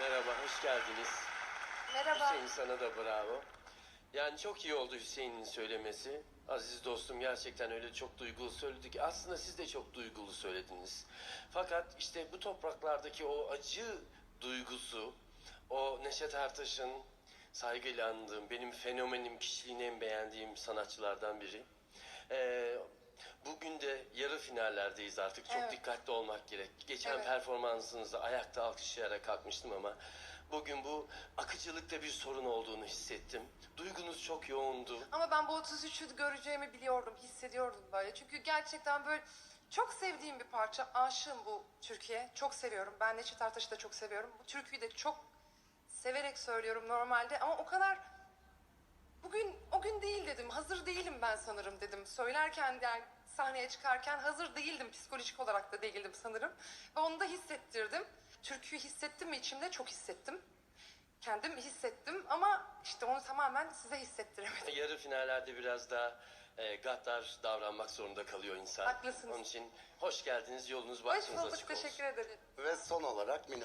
Merhaba, hoş geldiniz. Merhaba. Hüseyin sana da bravo. Yani çok iyi oldu Hüseyin'in söylemesi. Aziz dostum gerçekten öyle çok duygulu söyledi ki aslında siz de çok duygulu söylediniz. Fakat işte bu topraklardaki o acı duygusu, o Neşet Ertaş'ın saygıyla andığım, benim fenomenim, kişiliğini en beğendiğim sanatçılardan biri. Ee, bugün de yarı finallerdeyiz artık. Çok Evet. dikkatli olmak gerek. Geçen Evet. performansınızda ayakta alkışlayarak kalkmıştım ama bugün bu akıcılıkta bir sorun olduğunu hissettim. Duygunuz çok yoğundu. Ama ben bu 33'ü göreceğimi biliyordum, hissediyordum böyle. Çünkü gerçekten böyle çok sevdiğim bir parça. Aşığım bu Türkiye. Çok seviyorum. Ben Neşet Ertaş'ı da çok seviyorum. Bu türküyü de çok severek söylüyorum normalde. Ama o kadar bugün o gün değil dedim. Ben sanırım dedim. Söylerken yani sahneye çıkarken hazır değildim. Psikolojik olarak da değildim sanırım. Ve onu da hissettirdim. Türküyü hissettim mi içimde? Çok hissettim. Kendim hissettim ama işte onu tamamen size hissettiremedim. Yarı finallerde biraz daha e, gaddar davranmak zorunda kalıyor insan. Haklısınız. Onun için hoş geldiniz, yolunuz Hoş bahtınız bulduk, açık olsun. teşekkür ederim. Ve son olarak Mine